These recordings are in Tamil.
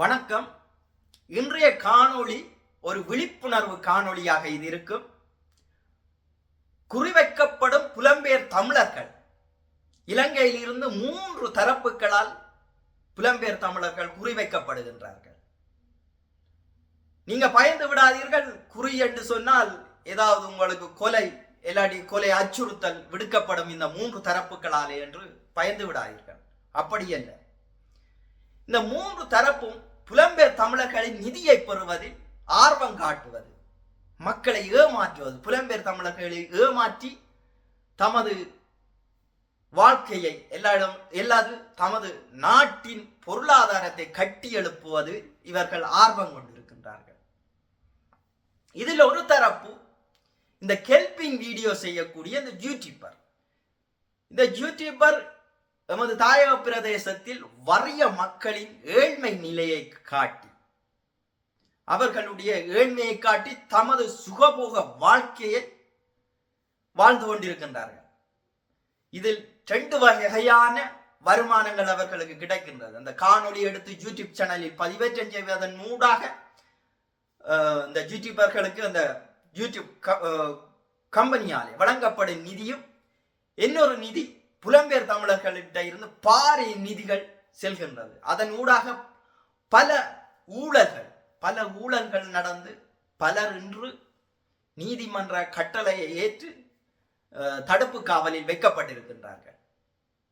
வணக்கம். இன்றைய காணொளி ஒரு விழிப்புணர்வு காணொளியாக இது இருக்கும். குறிவைக்கப்படும் புலம்பெயர் தமிழர்கள். இலங்கையில் இருந்து மூன்று தரப்புகளால் புலம்பெயர் தமிழர்கள் குறிவைக்கப்படுகின்றார்கள். நீங்க பயந்து விடாதீர்கள். குறி என்று சொன்னால் ஏதாவது உங்களுக்கு கொலை இல்லாட்டி கொலை அச்சுறுத்தல் விடுக்கப்படும் இந்த மூன்று தரப்புகளாலே என்று பயந்து விடாதீர்கள். அப்படியல்ல இந்த மூன்று தரப்பும் புலம்பெயர் தமிழர்களின் நிதியை பெறுவதில் ஆர்வம் காட்டுவது மக்களை ஏமாற்றுவது புலம்பெயர் தமிழர்களை ஏமாற்றி தமது வாழ்க்கையை எல்லாரும் எல்லாது தமது நாட்டின் பொருளாதாரத்தை கட்டி எழுப்புவது இவர்கள் ஆர்வம் கொண்டிருக்கின்றார்கள். இதில் ஒரு தரப்பு இந்த கெல்பிங் வீடியோ செய்யக்கூடிய இந்த யூடியூபர் இந்த யூடியூபர் எமது தாயக பிரதேசத்தில் வறிய மக்களின் ஏழ்மை நிலையை காட்டி அவர்களுடைய ஏழ்மையை காட்டி தமது சுகபோக வாழ்க்கையை வாழ்ந்து கொண்டிருக்கின்றார்கள். இதில் ரெண்டு வகையான வருமானங்கள் அவர்களுக்கு கிடைக்கின்றது. அந்த காணொலி எடுத்து யூடியூப் சேனலில் பதிவேற்றம் செய்வதன் மூடாக இந்த யூடியூபர்களுக்கு அந்த யூடியூப் க- கம்பெனியாலே வழங்கப்படும் நிதியும் இன்னொரு நிதி புலம்பெயர் தமிழர்களிட்ட இருந்து பாரிய நிதிகள் செல்கின்றது. அதன் ஊடாக பல ஊழல்கள் பல ஊழல்கள் நடந்து பலர் இன்று நீதிமன்ற கட்டளையை ஏற்று தடுப்பு காவலில் வைக்கப்பட்டிருக்கின்றார்கள்.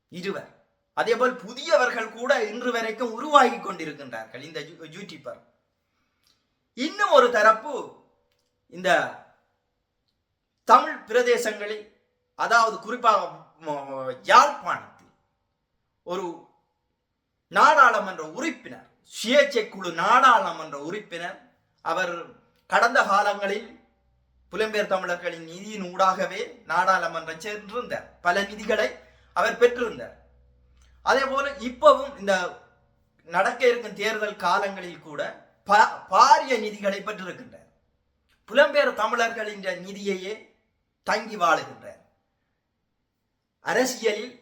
இருவர். அதேபோல் புதியவர்கள் கூட இன்று வரைக்கும் உருவாகி கொண்டிருக்கின்றார்கள் இந்த யூ- யூடியூபர். இன்னும் ஒரு தரப்பு இந்த தமிழ் பிரதேசங்களில் அதாவது குறிப்பாக யாழ்ப்பாணத்தில் ஒரு நாடாளுமன்ற உறுப்பினர் சுயேட்சை குழு நாடாளுமன்ற உறுப்பினர் அவர் கடந்த காலங்களில் புலம்பெயர் தமிழர்களின் நிதியின் ஊடாகவே நாடாளுமன்றம் சென்றிருந்தார் பல நிதிகளை அவர் பெற்றிருந்தார். அதே போல இப்பவும் இந்த நடக்க இருக்கும் தேர்தல் காலங்களில் கூட ப- பாரிய நிதிகளை பெற்றிருக்கின்றார். புலம்பெயர் தமிழர்களின் நிதியையே தங்கி வாழுகின்றார். அரசியலில்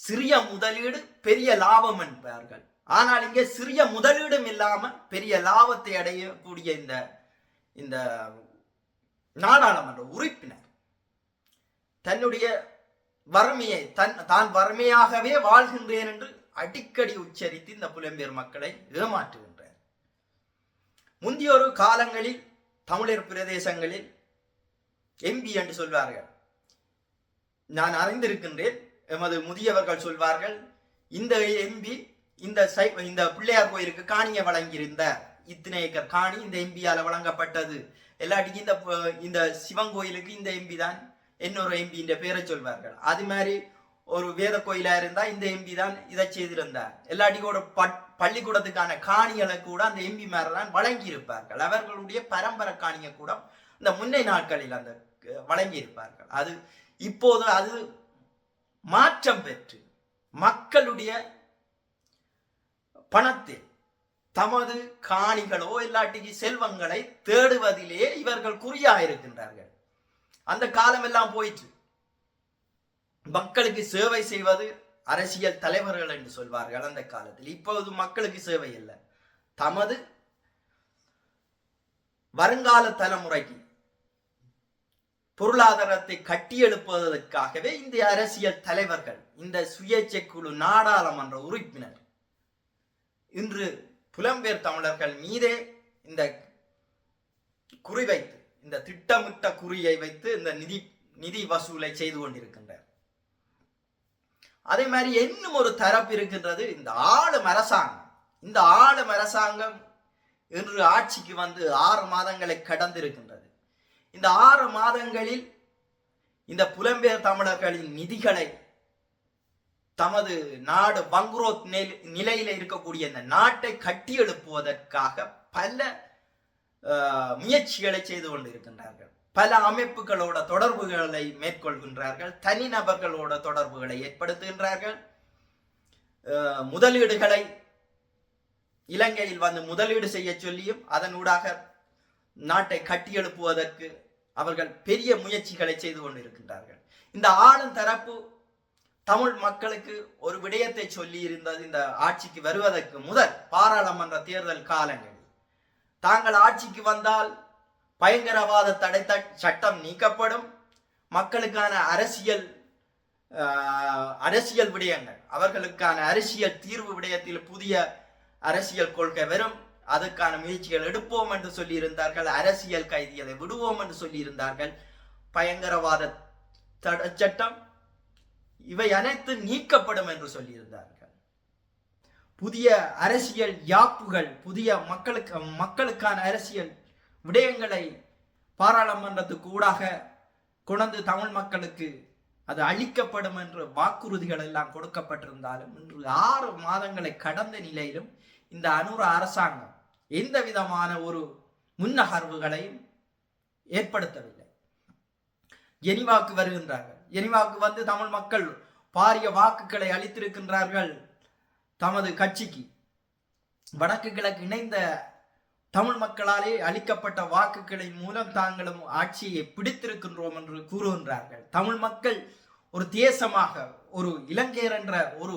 சிறிய முதலீடு பெரிய லாபம் என்பார்கள். ஆனால் இங்கே சிறிய முதலீடும் இல்லாமல் பெரிய லாபத்தை அடையக்கூடிய இந்த இந்த நாடாளுமன்ற உறுப்பினர் தன்னுடைய வறுமையை தன் தான் வறுமையாகவே வாழ்கின்றேன் என்று அடிக்கடி உச்சரித்து இந்த புலம்பெயர் மக்களை ஏமாற்றுகின்றார். முந்திய ஒரு காலங்களில் தமிழர் பிரதேசங்களில் எம்பி என்று சொல்வார்கள். நான் அறிந்திருக்கின்றேன் எமது முதியவர்கள் சொல்வார்கள் இந்த எம்பி இந்த சை இந்த பிள்ளையார் கோயிலுக்கு காணியை வழங்கியிருந்தார் இத்தனை ஏக்கர் காணி இந்த எம்பியால் வழங்கப்பட்டது. எல்லாட்டிக்கும் இந்த இந்த சிவன் கோயிலுக்கு இந்த எம்பி தான் இன்னொரு எம்பின்ற பேரை சொல்வார்கள். அது மாதிரி ஒரு வேத கோயிலா இருந்தா இந்த எம்பி தான் இதை செய்திருந்தார். எல்லாட்டிக்கும் பட்- பள்ளிக்கூடத்துக்கான காணிகளை கூட அந்த எம்பி தான் வழங்கி இருப்பார்கள் அவர்களுடைய பரம்பரை காணியை கூட இந்த முன்னை நாட்களில் அந்த வழங்கி இருப்பார்கள் அது இப்போது அது மாற்றம் பெற்று மக்களுடைய பணத்தில் தமது காணிகளோ இல்லாட்டிக்கு செல்வங்களை தேடுவதிலே இவர்கள் குறியாயிருக்கின்றார்கள். அந்த காலம் எல்லாம் போயிற்று. மக்களுக்கு சேவை செய்வது அரசியல் தலைவர்கள் என்று சொல்வார்கள் அந்த காலத்தில். இப்போது மக்களுக்கு சேவை இல்லை. தமது வருங்கால தலைமுறைக்கு பொருளாதாரத்தை கட்டியெழுப்பதற்காகவே இந்த அரசியல் தலைவர்கள் இந்த சுயேட்சை குழு நாடாளுமன்ற உறுப்பினர் இன்று புலம்பெயர் தமிழர்கள் மீதே இந்த குறிவைத்து இந்த திட்டமிட்ட குறியை வைத்து இந்த நிதி நிதி வசூலை செய்து கொண்டிருக்கின்றார். அதே மாதிரி இன்னும் ஒரு தரப்பு இருக்கின்றது இந்த ஆளும் அரசாங்கம். இந்த ஆளும் அரசாங்கம் இன்று ஆட்சிக்கு வந்து ஆறு மாதங்களை கடந்திருக்கின்றது. இந்த ஆறு மாதங்களில் இந்த புலம்பெயர் தமிழர்களின் நிதிகளை தமது நாடு பங்குரோத் நிலையில இருக்கக்கூடிய இந்த நாட்டை கட்டியெழுப்புவதற்காக பல முயற்சிகளை செய்து கொண்டிருக்கின்றார்கள். பல அமைப்புகளோட தொடர்புகளை மேற்கொள்கின்றார்கள். தனிநபர்களோட தொடர்புகளை ஏற்படுத்துகின்றார்கள். முதலீடுகளை இலங்கையில் வந்து முதலீடு செய்ய சொல்லியும் அதனூடாக நாட்டை கட்டியெழுப்புவதற்கு அவர்கள் பெரிய முயற்சிகளை செய்து கொண்டிருக்கின்றார்கள். இந்த ஆளும் தரப்பு தமிழ் மக்களுக்கு ஒரு விடயத்தை சொல்லி இருந்தது இந்த ஆட்சிக்கு வருவதற்கு முதல் பாராளுமன்ற தேர்தல் காலங்களில். தாங்கள் ஆட்சிக்கு வந்தால் பயங்கரவாத தடை சட்டம் நீக்கப்படும். மக்களுக்கான அரசியல் அரசியல் விடயங்கள் அவர்களுக்கான அரசியல் தீர்வு விடயத்தில் புதிய அரசியல் கொள்கை வரும். அதுக்கான முயற்சிகள் எடுப்போம் என்று சொல்லியிருந்தார்கள். அரசியல் கைதிகளை விடுவோம் என்று சொல்லியிருந்தார்கள். பயங்கரவாத தடை சட்டம் இவை அனைத்து நீக்கப்படும் என்று சொல்லியிருந்தார்கள். புதிய அரசியல் யாப்புகள் புதிய மக்களுக்கு மக்களுக்கான அரசியல் விடயங்களை பாராளுமன்றத்துக்கு ஊடாக கொண்டு தமிழ் மக்களுக்கு அது அளிக்கப்படும் என்று வாக்குறுதிகள் எல்லாம் கொடுக்கப்பட்டிருந்தாலும் இன்று ஆறு மாதங்களை கடந்த நிலையிலும் இந்த அனுர அரசாங்கம் எந்த விதமான ஒரு முன்னகர்வுகளையும் ஏற்படுத்தவில்லை. ஜெனிவாக்கு வருகின்றார்கள். ஜெனிவாக்கு வந்து தமிழ் மக்கள் பாரிய வாக்குகளை அளித்திருக்கின்றார்கள் தமது கட்சிக்கு. வடக்கு கிழக்கு இணைந்த தமிழ் மக்களாலே அளிக்கப்பட்ட வாக்குகளின் மூலம் தாங்களும் ஆட்சியை பிடித்திருக்கின்றோம் என்று கூறுகின்றார்கள். தமிழ் மக்கள் ஒரு தேசமாக ஒரு இலங்கையர் என்ற ஒரு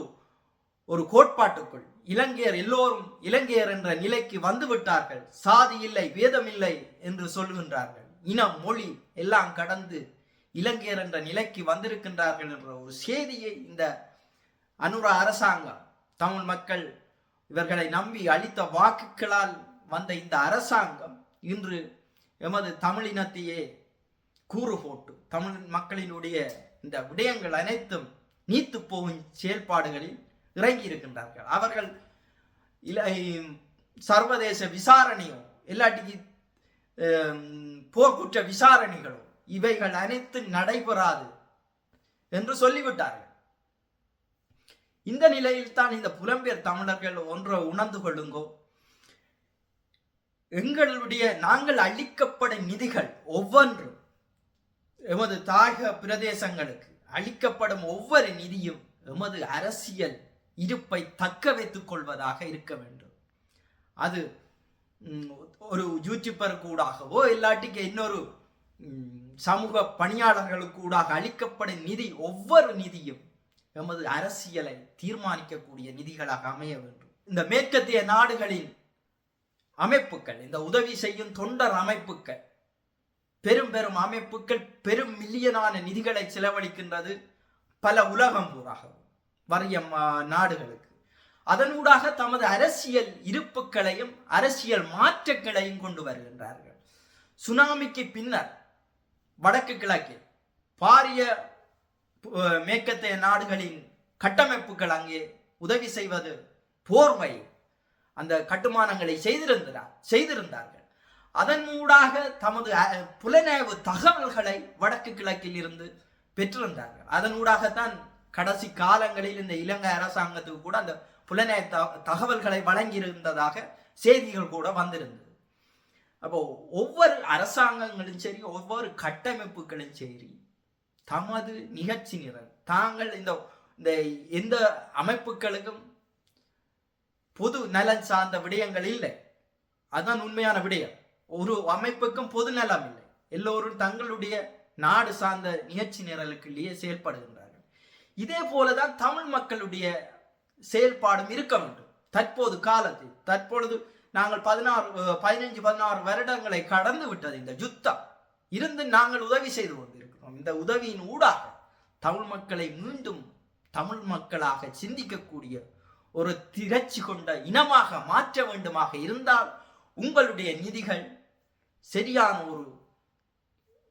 ஒரு கோட்பாட்டுக்குள் இலங்கையர் எல்லோரும் இலங்கையர் என்ற நிலைக்கு வந்து விட்டார்கள். சாதி இல்லை வேதம் இல்லை என்று சொல்கின்றார்கள். இனம் மொழி எல்லாம் கடந்து இலங்கையர் என்ற நிலைக்கு வந்திருக்கின்றார்கள் என்ற ஒரு செய்தியை இந்த அனுர அரசாங்கம் தமிழ் மக்கள் இவர்களை நம்பி அளித்த வாக்குகளால் வந்த இந்த அரசாங்கம் இன்று எமது தமிழினத்தையே கூறு போட்டு தமிழ் மக்களினுடைய இந்த விடயங்கள் அனைத்தும் நீத்து போகும் செயல்பாடுகளில் இறங்கி இருக்கின்றார்கள். அவர்கள் இல சர்வதேச விசாரணையோ இல்லாட்டிக்கு போர்க்குற்ற விசாரணைகளோ இவைகள் அனைத்து நடைபெறாது என்று சொல்லிவிட்டார்கள். இந்த நிலையில் தான் இந்த புலம்பெயர் தமிழர்கள் ஒன்றை உணர்ந்து கொள்ளுங்கோ. எங்களுடைய நாங்கள் அளிக்கப்படும் நிதிகள் ஒவ்வொன்றும் எமது தாயக பிரதேசங்களுக்கு அளிக்கப்படும் ஒவ்வொரு நிதியும் எமது அரசியல் இருப்பை தக்க வைத்துக் கொள்வதாக இருக்க வேண்டும். அது ஒரு யூடியூபருக்கு ஊடாகவோ இல்லாட்டிக்கு இன்னொரு சமூக பணியாளர்களுக்கு ஊடாக அளிக்கப்படும் நிதி ஒவ்வொரு நிதியும் எமது அரசியலை தீர்மானிக்கக்கூடிய நிதிகளாக அமைய வேண்டும். இந்த மேற்கத்திய நாடுகளின் அமைப்புகள் இந்த உதவி செய்யும் தொண்டர் அமைப்புகள் பெரும் பெரும் அமைப்புகள் பெரும் மில்லியனான நிதிகளை செலவழிக்கின்றது பல உலகம் பூராகவும் வறிய நாடுகளுக்கு. அதனூடாக தமது அரசியல் இருப்புகளையும் அரசியல் மாற்றங்களையும் கொண்டு வருகின்றார்கள். சுனாமிக்கு பின்னர் வடக்கு கிழக்கில் பாரிய மேற்கத்தைய நாடுகளின் கட்டமைப்புகள் அங்கே உதவி செய்வது போர்வை. அந்த கட்டுமானங்களை செய்திருந்தார் செய்திருந்தார்கள். அதன் ஊடாக தமது புலனாய்வு தகவல்களை வடக்கு கிழக்கில் இருந்து பெற்றிருந்தார்கள். அதன் ஊடாகத்தான் கடைசி காலங்களில் இந்த இலங்கை அரசாங்கத்துக்கு கூட அந்த புலனாய த- தகவல்களை வழங்கியிருந்ததாக செய்திகள் கூட வந்திருந்தது. அப்போ ஒவ்வொரு அரசாங்கங்களும் சரி ஒவ்வொரு கட்டமைப்புகளும் சரி தமது நிகழ்ச்சி நிரல் தாங்கள் இந்த இந்த எந்த அமைப்புகளுக்கும் பொது நலன் சார்ந்த விடயங்கள் இல்லை. அதுதான் உண்மையான விடயம். ஒரு அமைப்புக்கும் பொது நலம் இல்லை. எல்லோரும் தங்களுடைய நாடு சார்ந்த நிகழ்ச்சி நிரலுக்குள்ளேயே செயல்படுகின்றனர். இதே போலதான் தமிழ் மக்களுடைய செயல்பாடும் இருக்க வேண்டும். தற்போது காலத்தில் தற்பொழுது நாங்கள் பதினாறு பதினைஞ்சு பதினாறு வருடங்களை கடந்து விட்டது இந்த யுத்தம். இருந்து நாங்கள் உதவி செய்து கொண்டிருக்கிறோம். இந்த உதவியின் ஊடாக தமிழ் மக்களை மீண்டும் தமிழ் மக்களாக சிந்திக்கக்கூடிய ஒரு திரட்சி கொண்ட இனமாக மாற்ற வேண்டுமாக இருந்தால் உங்களுடைய நிதிகள் சரியான ஒரு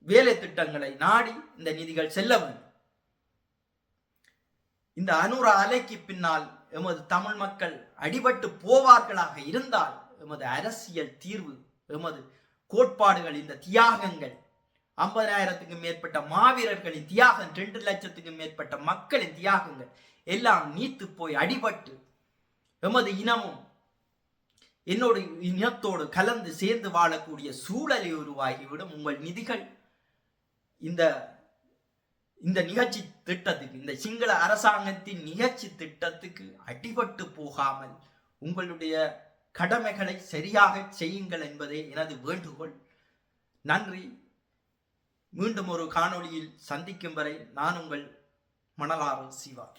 வேலை திட்டங்களை நாடி இந்த நிதிகள் செல்ல வேண்டும். இந்த அனுர அலைக்கு பின்னால் எமது தமிழ் மக்கள் அடிபட்டு போவார்களாக இருந்தால் எமது அரசியல் தீர்வு எமது கோட்பாடுகள் இந்த தியாகங்கள் ஐம்பதாயிரத்துக்கும் மேற்பட்ட மாவீரர்களின் தியாகம் ரெண்டு லட்சத்துக்கும் மேற்பட்ட மக்களின் தியாகங்கள் எல்லாம் நீத்து போய் அடிபட்டு எமது இனமும் என்னோட இனத்தோடு கலந்து சேர்ந்து வாழக்கூடிய சூழலை உருவாகிவிடும். உங்கள் நிதிகள் இந்த இந்த நிகழ்ச்சி திட்டத்துக்கு இந்த சிங்கள அரசாங்கத்தின் நிகழ்ச்சி திட்டத்துக்கு அடிபட்டு போகாமல் உங்களுடைய கடமைகளை சரியாக செய்யுங்கள் என்பதே எனது வேண்டுகோள். நன்றி. மீண்டும் ஒரு காணொளியில் சந்திக்கும் வரை நான் உங்கள் மணலாறு சிவா.